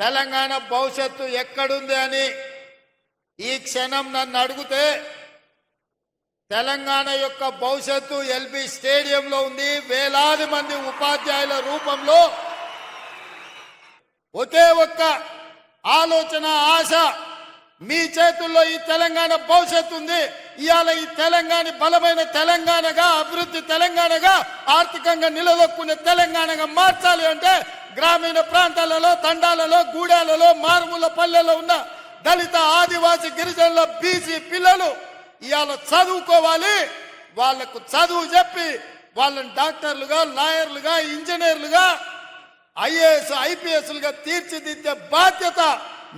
తెలంగాణ భవిష్యత్తు ఎక్కడుంది అని ఈ క్షణం నన్ను అడిగితే తెలంగాణ యొక్క భవిష్యత్తు ఎల్బి స్టేడియంలో ఉంది వేలాది మంది ఉపాధ్యాయుల రూపంలో. ఒకే ఒక్క ఆలోచన ఆశ మీ చేతుల్లో ఈ తెలంగాణ భవిష్యత్తు ఉంది. ఇవాళ ఈ తెలంగాణ బలమైన తెలంగాణగా అభివృద్ధి తెలంగాణగా ఆర్థికంగా నిలదొక్కునే తెలంగాణగా మార్చాలి అంటే గ్రామీణ ప్రాంతాలలో తండాలలో గూడాలలో మారుమూల పల్లెల్లో ఉన్న దళిత ఆదివాసి గిరిజనుల బీసీ పిల్లలు ఇవాళ చదువుకోవాలి. వాళ్ళకు చదువు చెప్పి వాళ్ళని డాక్టర్లుగా లాయర్లుగా ఇంజనీర్లుగా ఐఏఎస్ ఐపీఎస్లుగా తీర్చిదిద్దే బాధ్యత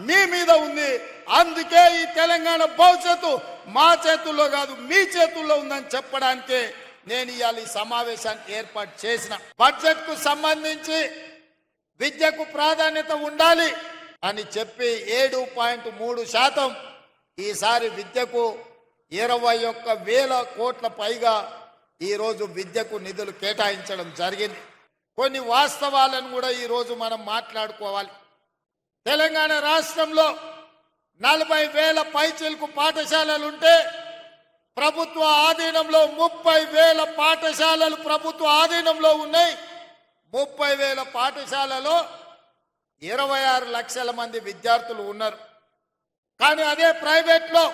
మీ మీద ఉంది. అందుకే ఈ తెలంగాణ భవిష్యత్తు మా చేతుల్లో కాదు మీ చేతుల్లో ఉందని చెప్పడానికే నేను ఇవాళ ఈ సమావేశానికి ఏర్పాటు చేసిన. బడ్జెట్కు సంబంధించి విద్యకు ప్రాధాన్యత ఉండాలి అని చెప్పి ఏడు పాయింట్ మూడు శాతం ఈసారి విద్యకు ఇరవై ఒక్క వేల కోట్ల పైగా ఈరోజు విద్యకు నిధులు కేటాయించడం జరిగింది. కొన్ని వాస్తవాలను కూడా ఈరోజు మనం మాట్లాడుకోవాలి. తెలంగాణ రాష్ట్రంలో నలభై వేల పైచీలకు పాఠశాలలు ఉంటే ప్రభుత్వ ఆధీనంలో ముప్పై వేల పాఠశాలలు ప్రభుత్వ ఆధీనంలో ఉన్నాయి. ముప్పై వేల పాఠశాలలో ఇరవై ఆరు లక్షల మంది విద్యార్థులు ఉన్నారు. కానీ అదే ప్రైవేట్లో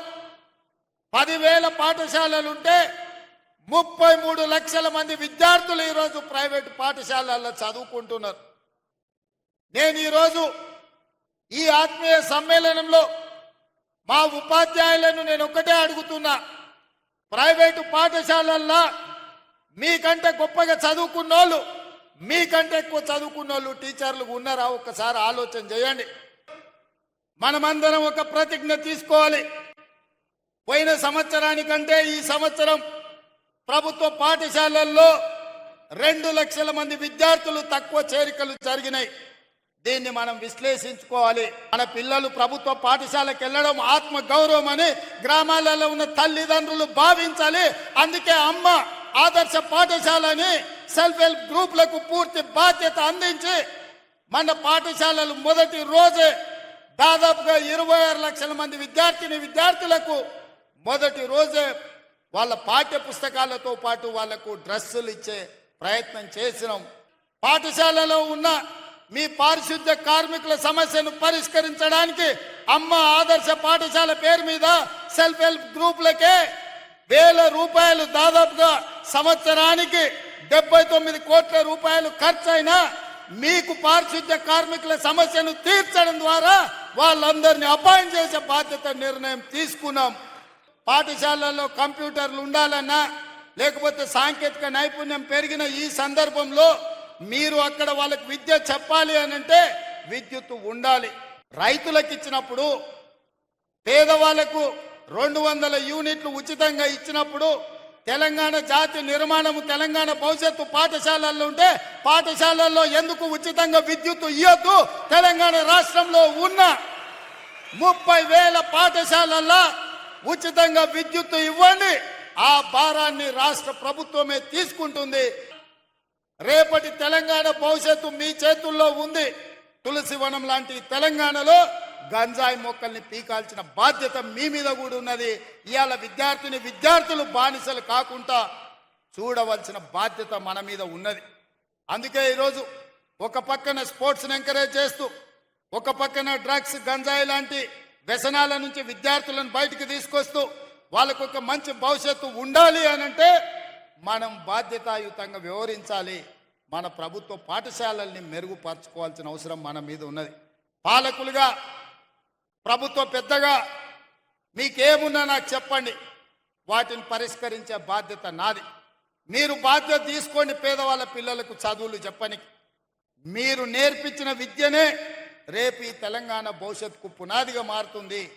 పదివేల పాఠశాలలుంటే ముప్పై మూడు లక్షల మంది విద్యార్థులు ఈరోజు ప్రైవేట్ పాఠశాలల్లో చదువుకుంటున్నారు. నేను ఈరోజు ఈ ఆత్మీయ సమ్మేళనంలో మా ఉపాధ్యాయులను నేను ఒకటే అడుగుతున్నా. ప్రైవేటు పాఠశాలల్లో మీకంటే గొప్పగా చదువుకున్న వాళ్ళు మీకంటే ఎక్కువ చదువుకున్న వాళ్ళు టీచర్లు ఉన్నారా? ఒక్కసారి ఆలోచన చేయండి. మనమందరం ఒక ప్రతిజ్ఞ తీసుకోవాలి. పోయిన సంవత్సరానికంటే ఈ సంవత్సరం ప్రభుత్వ పాఠశాలల్లో రెండు లక్షల మంది విద్యార్థులు తక్కువ చేరికలు జరిగినాయి. దీన్ని మనం విశ్లేషించుకోవాలి. మన పిల్లలు ప్రభుత్వ పాఠశాలకు వెళ్ళడం ఆత్మ గౌరవం అని గ్రామాలలో ఉన్న తల్లిదండ్రులు భావించాలి. అందుకే అమ్మ ఆదర్శ పాఠశాలని సెల్ఫ్ హెల్ప్ గ్రూప్లకు పూర్తి బాధ్యత అందించి మన పాఠశాలలు మొదటి రోజే దాదాపుగా ఇరవై ఆరు లక్షల మంది విద్యార్థిని విద్యార్థులకు మొదటి రోజే వాళ్ళ పాఠ్య పుస్తకాలతో పాటు వాళ్ళకు డ్రెస్సులు ఇచ్చే ప్రయత్నం చేసినాం. పాఠశాలలో ఉన్న మీ పారిశుద్ధ్య కార్మికుల సమస్యను పరిష్కరించడానికి అమ్మ ఆదర్శ పాఠశాల పేరు మీద సెల్ఫ్ హెల్ప్ గ్రూపులకే వేల రూపాయలు దాదాపుగా సంవత్సరానికి డెబ్బై తొమ్మిది కోట్ల రూపాయలు ఖర్చయినా మీకు పారిశుద్ధ్య కార్మికుల సమస్యను తీర్చడం ద్వారా వాళ్ళందరినీ అపాయింట్ చేసే బాధ్యత నిర్ణయం తీసుకున్నాం. పాఠశాలల్లో కంప్యూటర్లు ఉండాలన్నా లేకపోతే సాంకేతిక నైపుణ్యం పెరిగిన ఈ సందర్భంలో మీరు అక్కడ వాళ్ళకి విద్య చెప్పాలి అని అంటే విద్యుత్ ఉండాలి. రైతులకు ఇచ్చినప్పుడు పేదవాళ్ళకు రెండు వందల యూనిట్లు ఉచితంగా ఇచ్చినప్పుడు తెలంగాణ జాతి నిర్మాణము తెలంగాణ భవిష్యత్తు పాఠశాలల్లో ఉంటే పాఠశాలల్లో ఎందుకు ఉచితంగా విద్యుత్ ఇవ్వద్దు తెలంగాణ రాష్ట్రంలో ఉన్న ముప్పై వేల పాఠశాలల్లో ఉచితంగా విద్యుత్ ఇవ్వండి. ఆ భారాన్ని రాష్ట్ర ప్రభుత్వమే తీసుకుంటుంది. రేపటి తెలంగాణ భవిష్యత్తు మీ చేతుల్లో ఉంది. తులసి వనం లాంటి తెలంగాణలో గంజాయి మొక్కల్ని పీకాల్సిన బాధ్యత మీ మీద కూడా ఉన్నది. ఇవాళ విద్యార్థిని విద్యార్థులు బానిసలు కాకుండా చూడవలసిన బాధ్యత మన మీద ఉన్నది. అందుకే ఈరోజు ఒక పక్కన స్పోర్ట్స్ని ఎంకరేజ్ చేస్తూ ఒక పక్కన డ్రగ్స్ గంజాయి లాంటి వ్యసనాల నుంచి విద్యార్థులను బయటికి తీసుకొస్తూ వాళ్ళకు ఒక మంచి భవిష్యత్తు ఉండాలి అని అంటే మనం బాధ్యతాయుతంగా వ్యవహరించాలి. మన ప్రభుత్వ పాఠశాలల్ని మెరుగుపరచుకోవాల్సిన అవసరం మన మీద ఉన్నది. పాలకులుగా ప్రభుత్వ పెద్దగా మీకేమున్నా నాకు చెప్పండి. వాటిని పరిష్కరించే బాధ్యత నాది. మీరు బాధ్యత తీసుకోండి పేదవాళ్ళ పిల్లలకు చదువులు చెప్పని మీరు నేర్పించిన విద్యనే రేపు ఈ తెలంగాణ భవిష్యత్తుకు పునాదిగా మారుతుంది.